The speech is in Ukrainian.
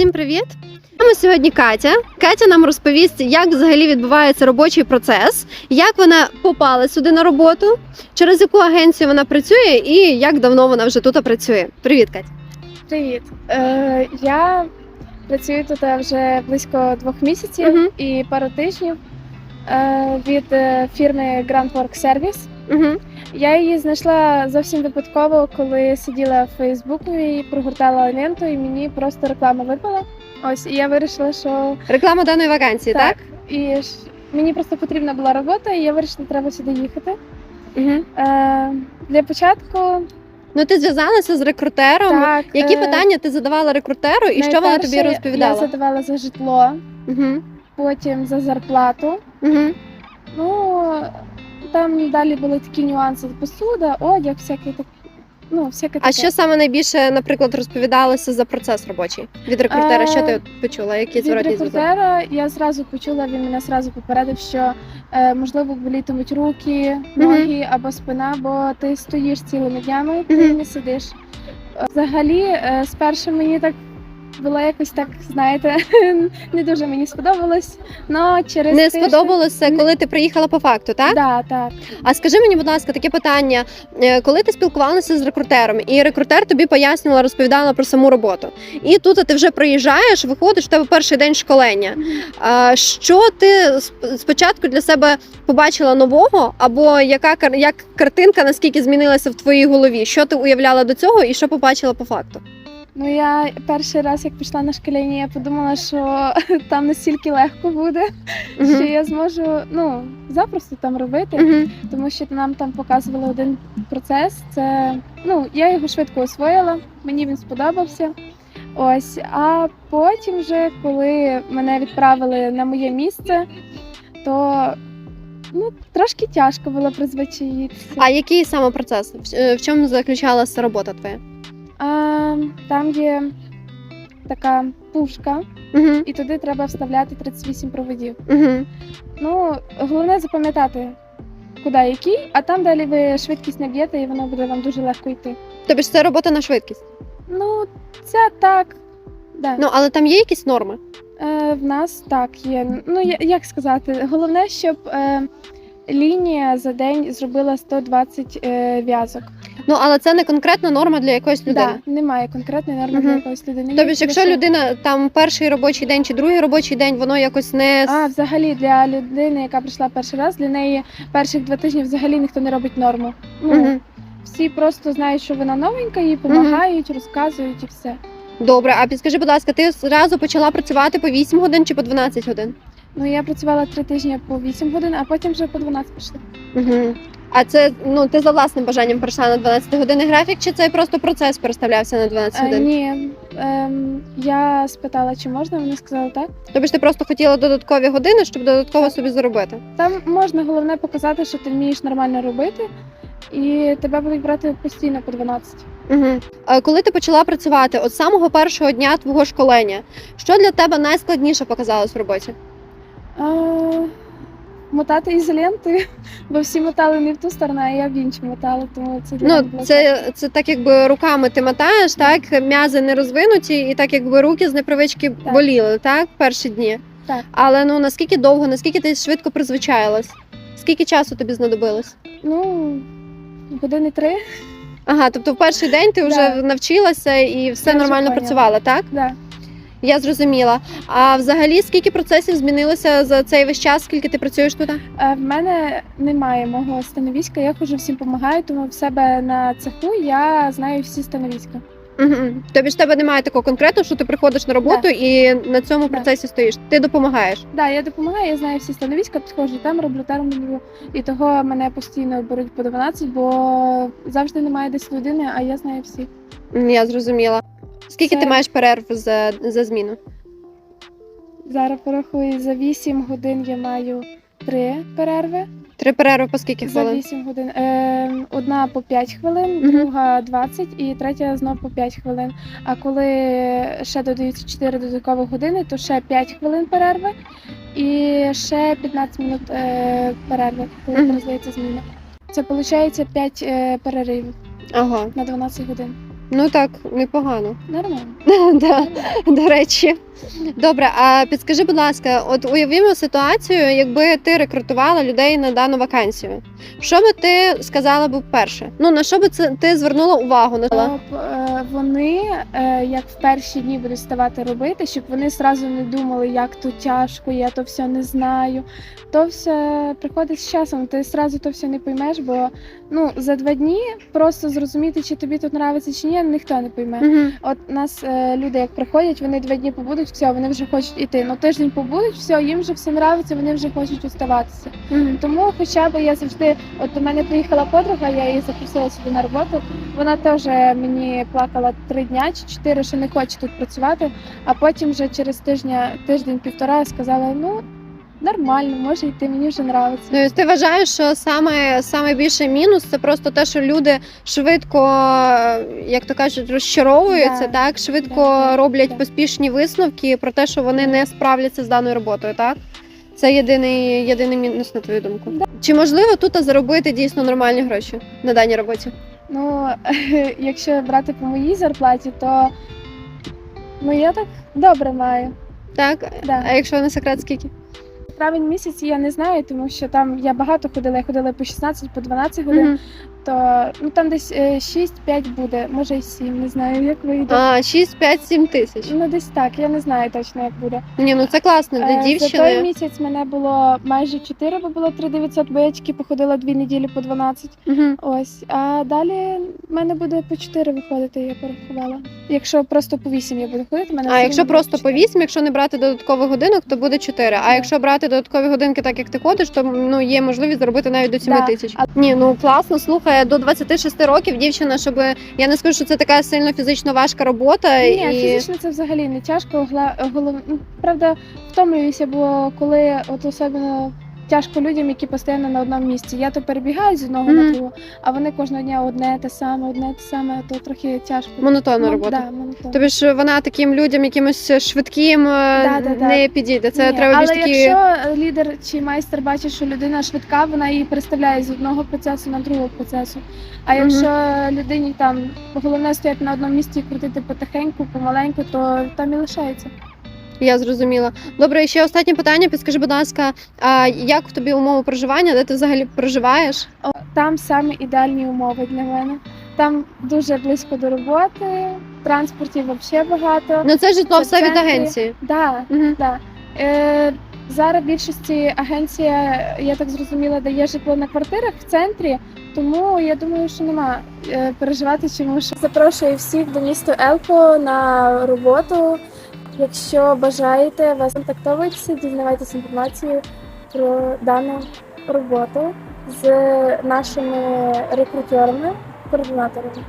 Всім привіт! Ми сьогодні Катя. Катя нам розповість, як взагалі відбувається робочий процес, як вона попала сюди на роботу, через яку агенцію вона працює і як давно вона вже тут працює. Привіт, Катя. Привіт. Е, я працюю тут вже близько двох місяців Мгм. і пару тижнів е, від е, фірми Grand Work Service. Угу. Я її знайшла зовсім випадково, коли сиділа в Фейсбуку і прогортала ленту, і мені просто реклама випала. Ось, і я вирішила, що Реклама даної вакансії, так? І ж мені просто потрібна була робота, і я вирішила, треба сюди їхати. Угу. Е, для початку Ну ти зв'язалася з рекрутером. так. Які е, питання ти задавала рекрутеру і що вона тобі найперше Я задавала за житло, Угу. потім за зарплату. Угу. Ну там далі були такі нюанси: посуда, одяг, всяке так. Ну, всяке А що саме найбільше, наприклад, розповідалося за процес робочий від рекрутера? Що ти почула? Які Від зворотні зв'язок? рекрутера я зразу почула, він мене зразу попередив, що е, можливо болітимуть руки, ноги або спина, бо ти стоїш цілими днями, ти Мгм. не сидиш. Е, Взагалі, е, спершу мені так було якось так, знаєте, не дуже мені сподобалось. Но через Не тиждень- сподобалося, коли ти приїхала по факту, так? Да, так. А скажи мені, будь ласка, таке питання: Е, коли ти спілкувалася з рекрутером, і рекрутер тобі пояснювала, розповідала про саму роботу, і тут ти вже приїжджаєш, виходиш в тебе перший день школення. Що ти сп- спочатку для себе побачила нового, або яка як картинка наскільки змінилася в твоїй голові? Що ти уявляла до цього, і що побачила по факту? Ну я перший раз, як пішла на школіння, я подумала, що там настільки легко буде, що я зможу ну запросто там робити. Мгм. тому що нам там показували один процес. Це ну я його швидко освоїла, мені він сподобався. Ось, а потім, вже коли мене відправили на моє місце, то ну трошки тяжко було призвичаїтися. А який саме процес? В- е, В чому заключалася робота твоя? А, там є така пушка, Угу. і туди треба вставляти 38 проводів. Угу. Ну, головне запам'ятати, куди який, а там далі ви швидкість наб'єте, і воно буде вам дуже легко йти. Тобі ж це робота на швидкість. Ну, це так. Да. Ну але там є якісь норми. Е, в нас так є. Ну, я- як сказати, головне, щоб е, лінія за день зробила 120 е, в'язок. Ну але це не конкретна норма для якоїсь людини. Да, немає конкретної норми Мгм. для якоїсь людини. Тобто, якщо лише- людина там перший робочий день чи другий робочий день, воно якось не А, взагалі для людини, яка прийшла перший раз, для неї перших два тижні взагалі ніхто не робить норму. Ну, Мгм. Всі просто знають, що вона новенька, їй допомагають, розказують і все. добре. А підскажи, будь ласка, ти зразу почала працювати по 8 годин чи по 12 годин? Ну я працювала три тижні по 8 годин, а потім вже по 12 пішла. Угу. А це ну ти за власним бажанням перейшла на 12 годинний графік, чи це просто процес переставлявся на 12 Е, годин? ні, ем, я спитала, чи можна, вони сказали так. Тобто ж ти просто хотіла додаткові години, щоб додатково собі заробити. Там можна головне показати, що ти вмієш нормально робити, і тебе будуть брати постійно по 12. Угу. А коли ти почала працювати от самого першого дня твого школення, що для тебе найскладніше показалось в роботі? Мотати ізоленти, бо всі мотали не в ту сторону, а я в іншу мотала, тому це для Ну, це, це так, якби руками ти мотаєш, так м'язи не розвинуті, і так якби руки з непривички Так. боліли, так, перші дні. Так. Але ну наскільки довго, наскільки ти швидко призвичаїлась? Скільки часу тобі знадобилось? Ну, години три. Ага, тобто в перший день ти вже навчилася і все Я нормально працювала, так? Да. Я зрозуміла. А взагалі скільки процесів змінилося за цей весь час, скільки ти працюєш тут? Е, В мене немає мого становиська, я хожу всім допомагаю, тому в себе на цеху я знаю всі становиська. Угу. Тобі ж в тебе немає такого конкретного, що ти приходиш на роботу і на цьому Да. процесі стоїш. Ти допомагаєш. Да, я допомагаю, я знаю всі становиська, підходжу там, роблю там роблю. І того мене постійно беруть по 12, бо завжди немає десь людини, а я знаю всі. М, Я зрозуміла. Скільки Це- ти маєш перерв за, за зміну? Зараз порахую, за 8 годин я маю три перерви. Три перерви по скільки За хвилин? 8 годин. Е, одна по 5 хвилин, Мгм. друга 20 і третя знов по 5 хвилин. А коли ще додаються 4 додаткові години, то ще 5 хвилин перерви і ще 15 минут е, перерви, коли Мгм. роздається зміна. Це виходить 5 е, переривів Ага. на 12 годин. Ну так, непогано. Нормально. Да, До речі. Добре, а підскажи, будь ласка, от уявімо ситуацію, якби ти рекрутувала людей на дану вакансію. Що би ти сказала б перше? Ну на що би це ти звернула увагу на Щоб е, вони е, як в перші дні будуть ставати робити, щоб вони зразу не думали, як тут тяжко, я то все не знаю. То все приходить з часом. Ти зразу то все не поймеш, бо ну за два дні просто зрозуміти, чи тобі тут нравиться чи ні, ніхто не пойме. Мгм. От нас е, люди, як приходять, вони два дні побудуть, все, вони вже хочуть іти. Ну тиждень побудуть, все, їм вже все нравиться, вони вже хочуть оставатися. Мгм. Тому хоча б я завжди, от до мене приїхала подруга, я її запросила сюди на роботу. Вона теж мені плакала три дня чи чотири, що не хоче тут працювати. А потім вже через тижня, тиждень-півтора сказала: ну нормально, може йти, мені вже нравиться. Тобто ти вважаєш, що саме, саме більший мінус це просто те, що люди швидко, як то кажуть, розчаровуються, Да. так швидко Да, да, роблять да. поспішні висновки про те, що вони не справляться з даною роботою, так? Це єдиний, єдиний мінус на твою думку. Чи можливо тут заробити дійсно нормальні гроші на даній роботі? Ну якщо брати по моїй зарплаті, то ну я так добре маю. Так? Да. А якщо не секрет, скільки? Травень місяць я не знаю, тому що там я багато ходила, я ходила по 16, по 12 годин. Мгм. То ну там десь е, 6-5 буде, може й 7, не знаю, як вийде. А, 6, 5, 7 тисяч. Ну десь так, я не знаю точно, як буде. Ні, ну це класно для Е, За той місяць мене було майже 4, бо було 3900, бо я тільки походила 2 неділі по 12. Мгм. Ось, а далі в мене буде по 4 виходити, я порахувала. Якщо просто по 8 я буду ходити, в мене А якщо буде просто по 4. 8, якщо не брати додаткових годинок, то буде 4. А Да. якщо брати додаткові годинки, так як ти ходиш, то ну є можливість заробити навіть до 7 Да. тисяч. А- Ні, ну класно, слухай, до 26 років дівчина, щоб я не скажу, що це така сильно фізично важка робота. Ні, і... фізично це взагалі не тяжко. Гла... Голов... ну, Правда, втомлююся, бо коли от особливо тяжко людям, які постійно на одному місці. Я то перебігаю з одного Мгм. на другу, а вони кожного дня одне те саме, одне те саме, то трохи тяжко. Монотонна Ну, робота. Да, монотонно. Тобі ж вона таким людям якимось швидким е, Да-да-да. не підійде. Це Ні, треба але більш такі. якщо е, лідер чи майстер бачить, що людина швидка, вона її переставляє з одного процесу на другого процесу. А Мгм. якщо людині там головне стояти на одному місці і крутити потихеньку, помаленьку, то там і лишається. Я зрозуміла. Добре, і ще останнє питання. Підскажи, будь ласка, а як тобі умови проживання? Де ти взагалі проживаєш? Там саме ідеальні умови для мене. Там дуже близько до роботи, транспортів взагалі багато. Ну це житло Це все від агенції. Да, Мгм. да. Е, зараз більшості агенція, я так зрозуміла, дає житло на квартирах в центрі, тому я думаю, що нема е, переживати, чому що запрошую всіх до міста Елко на роботу. Якщо бажаєте, вас контактовуйтеся, дізнавайтеся інформацію про дану роботу з нашими рекрутерами, координаторами.